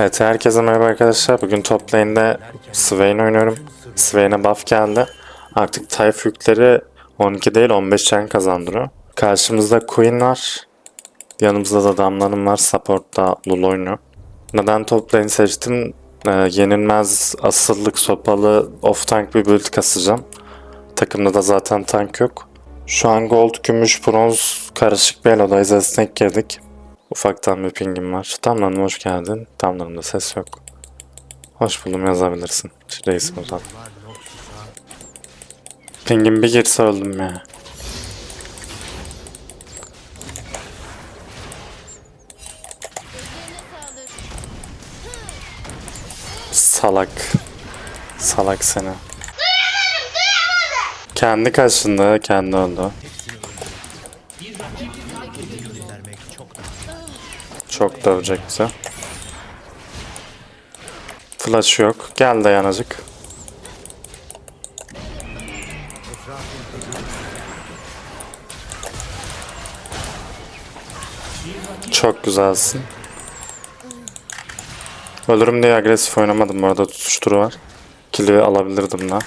Evet herkese merhaba arkadaşlar. Bugün top lane'de Swain oynuyorum. Swain'e buff geldi. Artık Tayf yükleri 12 değil 15 can kazandırıyor. Karşımızda Queen var. Yanımızda da Damlanım var. Support'ta Lul oynuyor. Neden top lane seçtim? Ee, yenilmez asıllık sopalı off tank bir build kasacağım. Takımda da zaten tank yok. Şu an gold, gümüş, bronz karışık bir elodayız. Esnek girdik. Ufaktan bir pingim var. Tamlanım hoş geldin. Tamlanımda ses yok. Hoş buldum yazabilirsin. O zaman. Pingim bir girse öldüm ya. Salak. Salak seni. Kendi kaçında, kendi öldü. Çok dövecek bize. Flash yok. Gel dayanacık. Çok güzelsin. Ölürüm diye agresif oynamadım bu arada tutuşturu var. Kill'i alabilirdim da.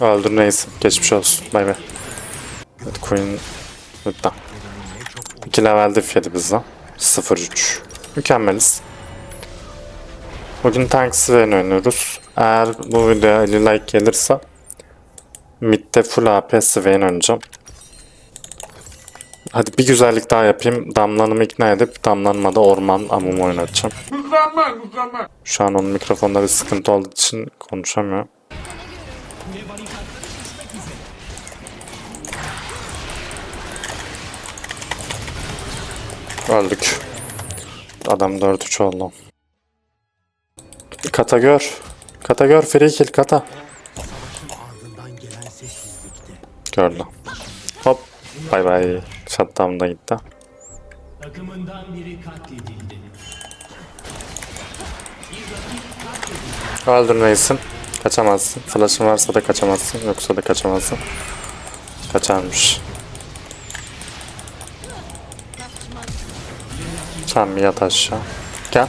Öldür neyse. Geçmiş olsun. Bay bay. Evet Queen burada. 2 level diff yedi bizden. 0-3. Mükemmeliz. Bugün Tank Swain oynuyoruz. Eğer bu videoya 50 like gelirse Mid'de full AP Swain oynayacağım. Hadi bir güzellik daha yapayım. Damlanımı ikna edip damlanmada orman amumu oynatacağım. Şu an onun mikrofonda bir sıkıntı olduğu için konuşamıyor. Öldük. Adam 4-3 oldu. Kata gör. Kata gör. Free kill kata. Gördü. Hop. Bay bay. Shutdown da gitti. Takımından biri katledildi. Öldür reisim. Kaçamazsın. Flash'ın varsa da kaçamazsın. Yoksa da kaçamazsın. Kaçarmış. Sen bir yat aşağı. Gel.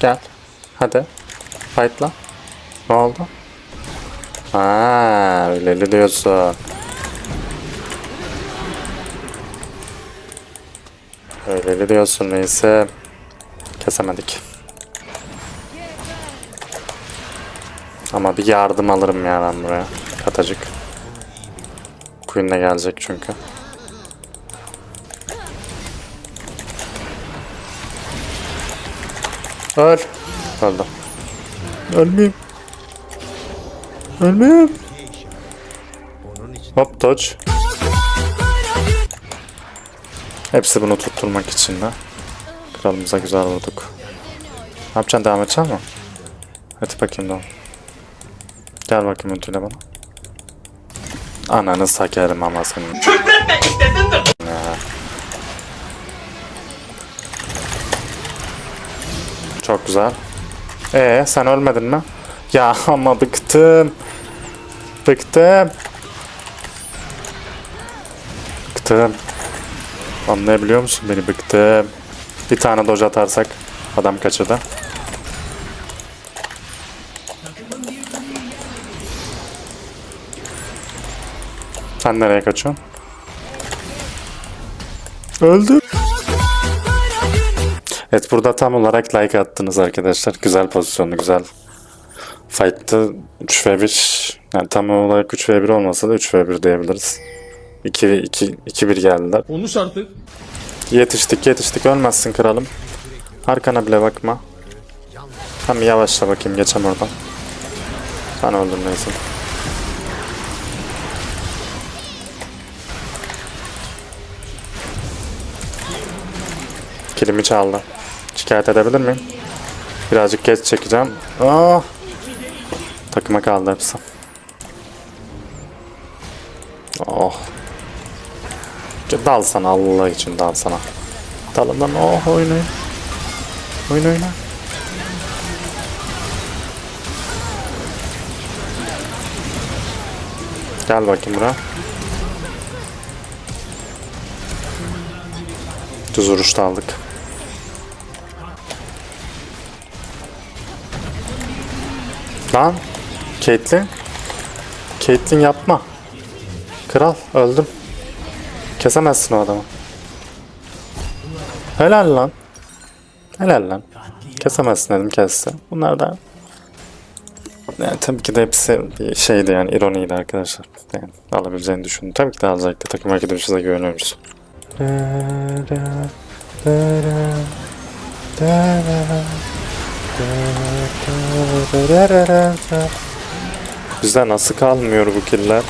Gel. Hadi. Fight'la. Ne oldu? Ha, öyle diyorsun. Öyle diyorsun neyse. Kesemedik. Ama bir yardım alırım ya ben buraya. Katacık. Queen de gelecek çünkü. Öl. Öldüm. Ölmeyeyim. Ölmeyeyim. Hop dodge. Hepsi bunu tutturmak için de. Kralımıza güzel vurduk. Ne yapacaksın devam edeceksin mi? Hadi bakayım da. Gel bakayım ödüle bana. Ananı sakerim ama senin. Ya. Çok güzel. Ee sen ölmedin mi? Ya ama bıktım. Bıktım. Bıktım. Anlayabiliyor musun beni bıktım. Bir tane doj atarsak adam kaçırdı. Sen nereye kaçıyorsun? Öldü. Evet burada tam olarak like attınız arkadaşlar. Güzel pozisyonlu, güzel fight'tı. 3v1 yani tam olarak 3v1 olmasa da 3v1 diyebiliriz. 2 2 2-1 geldiler. Konuş artık. Yetiştik yetiştik ölmezsin kralım. Arkana bile bakma. Tam yavaşla bakayım geçem oradan. Sen öldün neyse. Kilimi çaldı. Şikayet edebilir miyim? Birazcık geç çekeceğim. Aa! Takıma kaldı hepsi. Oh. Dal sana Allah için dal sana. Dalından oh oynayın. Oyna oyna. Gel bakayım buraya. Düz vuruşta aldık. Lan. Caitlyn. Caitlyn yapma. Kral öldüm. Kesemezsin o adamı. Helal lan. Helal lan. Kesemezsin dedim kesse. Bunlar da yani tabii ki de hepsi bir şeydi yani ironiydi arkadaşlar. Yani alabileceğini düşündüm. Tabii ki de alacaktı. Takım arkadaşımıza güveniyoruz. Bizde nasıl kalmıyor bu killer?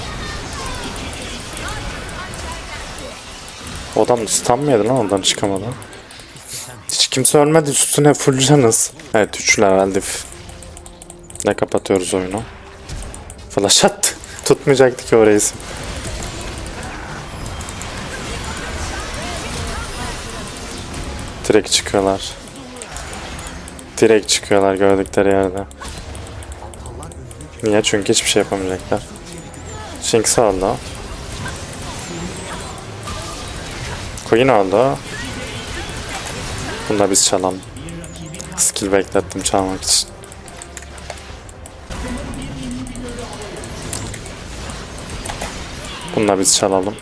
O adam stun mı yedi lan oradan çıkamadı? Hiç kimse ölmedi üstüne full canız. Evet 3 levelde f- ne kapatıyoruz oyunu. Flash attı. Tutmayacaktı ki o reisim. Direkt çıkıyorlar. Direkt çıkıyorlar gördükleri yerde. Niye? Çünkü hiçbir şey yapamayacaklar. Jinx aldı. Queen aldı. Bunu da biz çalalım. Skill beklettim çalmak için. Bunu da biz çalalım.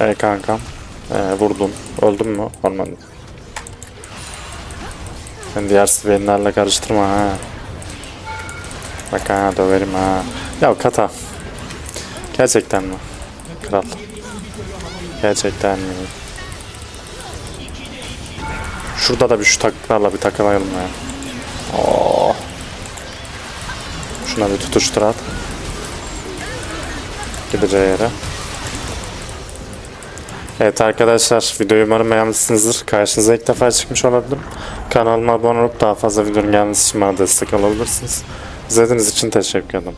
Ey kankam. Ee, vurdum. Öldüm mü? Olmadı. Ben diğer Svenlerle karıştırma ha. Bak ha döverim ha. Ya kata. Gerçekten mi? Kral. Gerçekten mi? Şurada da bir şu taklarla bir takılayalım ya. Oh. Şuna bir tutuştur at. Gideceği yere. Evet arkadaşlar videoyu umarım beğenmişsinizdir. Karşınıza ilk defa çıkmış olabilirim. Kanalıma abone olup daha fazla videonun gelmesi için bana destek olabilirsiniz. İzlediğiniz için teşekkür ederim.